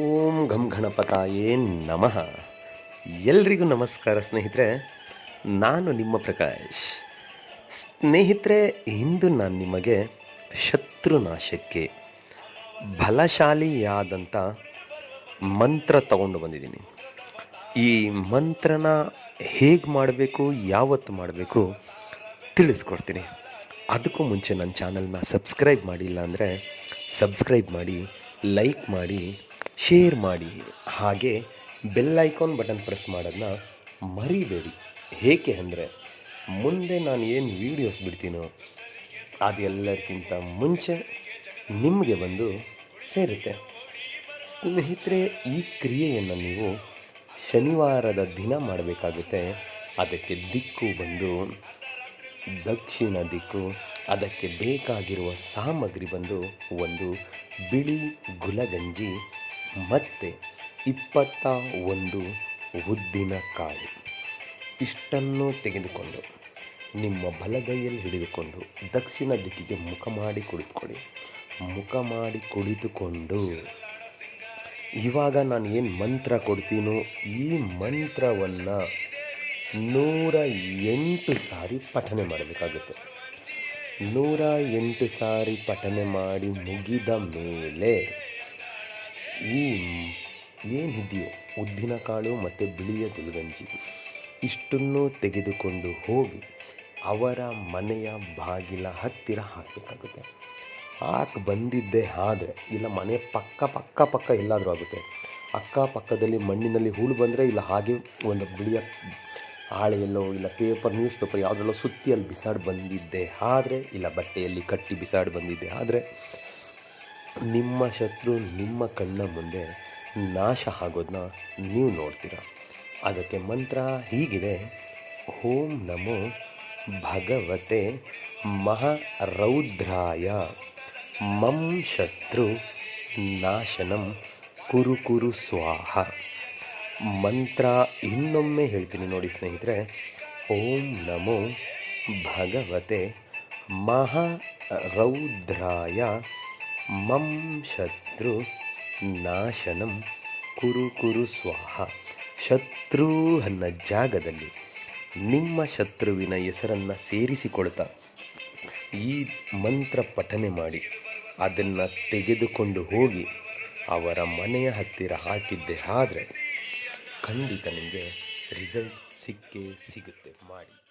ಓಂ ಘಂ ಗಣಪತಾಯೇ ನಮಃ. ಎಲ್ರಿಗೂ ನಮಸ್ಕಾರ ಸ್ನೇಹಿತರೆ, ನಾನು ನಿಮ್ಮ ಪ್ರಕಾಶ್. ಸ್ನೇಹಿತರೆ, ಇಂದು ನಾನು ನಿಮಗೆ ಶತ್ರುನಾಶಕ್ಕೆ ಬಲಶಾಲಿಯಾದಂಥ ಮಂತ್ರ ತಗೊಂಡು ಬಂದಿದ್ದೀನಿ. ಈ ಮಂತ್ರನ ಹೇಗೆ ಮಾಡಬೇಕು, ಯಾವತ್ತು ಮಾಡಬೇಕು ತಿಳಿಸ್ಕೊಡ್ತೀನಿ. ಅದಕ್ಕೂ ಮುಂಚೆ ನನ್ನ ಚಾನಲ್ನ ಸಬ್ಸ್ಕ್ರೈಬ್ ಮಾಡಿಲ್ಲ ಅಂದರೆ ಸಬ್ಸ್ಕ್ರೈಬ್ ಮಾಡಿ, ಲೈಕ್ ಮಾಡಿ ಶೇರ್ ಮಾಡಿ. ಹಾಗೆ ಬೆಲ್ ಐಕಾನ್ ಬಟನ್ ಪ್ರೆಸ್ ಮಾಡೋದನ್ನ ಮರಿಬೇಡಿ. ಏಕೆ ಅಂದರೆ ಮುಂದೆ ನಾನು ಏನು ವೀಡಿಯೋಸ್ ಬಿಡ್ತೀನೋ ಅದೆಲ್ಲರಿಗಿಂತ ಮುಂಚೆ ನಿಮಗೆ ಬಂದು ಸೇರುತ್ತೆ. ಸ್ನೇಹಿತರೆ, ಈ ಕ್ರಿಯೆಯನ್ನು ನೀವು ಶನಿವಾರದ ದಿನ ಮಾಡಬೇಕಾಗುತ್ತೆ. ಅದಕ್ಕೆ ದಿಕ್ಕು ಬಂದು ದಕ್ಷಿಣ ದಿಕ್ಕು, ಅದಕ್ಕೆ ಬೇಕಾಗಿರುವ ಸಾಮಗ್ರಿ ಬಂದು ಒಂದು ಬಿಳಿ ಗುಲಗಂಜಿ ಮತ್ತು ಇಪ್ಪತ್ತ ಒಂದು ಉದ್ದಿನ ಕಾಳು. ಇಷ್ಟನ್ನು ತೆಗೆದುಕೊಂಡು ನಿಮ್ಮ ಬಲಗೈಯಲ್ಲಿ ಹಿಡಿದುಕೊಂಡು ದಕ್ಷಿಣ ದಿಕ್ಕಿಗೆ ಮುಖ ಮಾಡಿ ಕುಳಿತುಕೊಳ್ಳಿ. ಮುಖ ಮಾಡಿ ಕುಳಿತುಕೊಂಡು. ಇವಾಗ ನಾನು ಏನು ಮಂತ್ರ ಕೊಡ್ತೀನೋ ಈ ಮಂತ್ರವನ್ನು ನೂರ ಎಂಟು ಸಾರಿ ಪಠನೆ ಮಾಡಬೇಕಾಗುತ್ತೆ. ನೂರ ಎಂಟು ಸಾರಿ ಪಠನೆ ಮಾಡಿ ಮುಗಿದ ಮೇಲೆ ಈ ಏನಿದೆಯೋ ಉದ್ದಿನ ಕಾಳು ಮತ್ತು ಬಿಳಿಯ ಗುಲ್ಗಂಜಿ. ಇಷ್ಟನ್ನು ತೆಗೆದುಕೊಂಡು ಹೋಗಿ ಅವರ ಮನೆಯ ಬಾಗಿಲ ಹತ್ತಿರ ಹಾಕಬೇಕಾಗುತ್ತೆ. ಹಾಕಿ ಬಂದಿದ್ದೇ ಆದರೆ, ಇಲ್ಲ ಮನೆ ಪಕ್ಕ ಪಕ್ಕ ಪಕ್ಕ ಎಲ್ಲಾದರೂ ಆಗುತ್ತೆ. ಅಕ್ಕಪಕ್ಕದಲ್ಲಿ ಮಣ್ಣಿನಲ್ಲಿ ಹೂಳು ಬಂದರೆ ಇಲ್ಲ ಹಾಗೆ ಒಂದು ಬಿಳಿಯ ಹಾಳೆಯಲ್ಲೋ, ಇಲ್ಲ ಪೇಪರ್, ನ್ಯೂಸ್ ಪೇಪರ್ ಯಾವುದ್ರಲ್ಲೋ ಸುತ್ತಿ ಅಲ್ಲಿ ಬಿಸಾಡಿ ಬಂದಿದ್ದೆ ಆದರೆ, ಇಲ್ಲ ಬಟ್ಟೆಯಲ್ಲಿ ಕಟ್ಟಿ ಬಿಸಾಡಿ ಬಂದಿದ್ದೆ ಆದರೆ ನಿಮ್ಮ ಶತ್ರು ನಿಮ್ಮ ಕಣ್ಣ ಮುಂದೆ ನಾಶ ಆಗೋದನ್ನ ನೀವು ನೋಡ್ತೀರ? ಅದಕ್ಕೆ ಮಂತ್ರ ಹೀಗಿದೆ. ಓಂ ನಮೋ ಭಗವತೆ ಮಹಾರೌದ್ರಾಯ. ಮಂ ಶತ್ರು ನಾಶನಂ ಕುರು ಕುರು ಸ್ವಾಹ. ಮಂತ್ರ ಇನ್ನೊಮ್ಮೆ ಹೇಳ್ತೀನಿ ನೋಡಿ ಸ್ನೇಹಿತರೆ. ಓಂ ನಮೋ ಭಗವತೆ ಮಹಾರೌದ್ರಾಯ. ಮಂ ಶತ್ರು ನಾಶನಂ ಕುರು ಕುರು ಸ್ವಾಹ. ಶತ್ರು ಅನ್ನ ಜಾಗದಲ್ಲಿ ನಿಮ್ಮ ಶತ್ರುವಿನ ಹೆಸರನ್ನು ಸೇರಿಸಿಕೊಳ್ತಾ. ಈ ಮಂತ್ರ ಪಠನೆ ಮಾಡಿ ಅದನ್ನು ತೆಗೆದುಕೊಂಡು ಹೋಗಿ ಅವರ ಮನೆಯ ಹತ್ತಿರ ಹಾಕಿದ್ದೆ ಆದರೆ ಖಂಡಿತ ನಿಮಗೆ ರಿಸಲ್ಟ್ ಸಿಕ್ಕೇ ಸಿಗುತ್ತೆ. ಮಾಡಿ.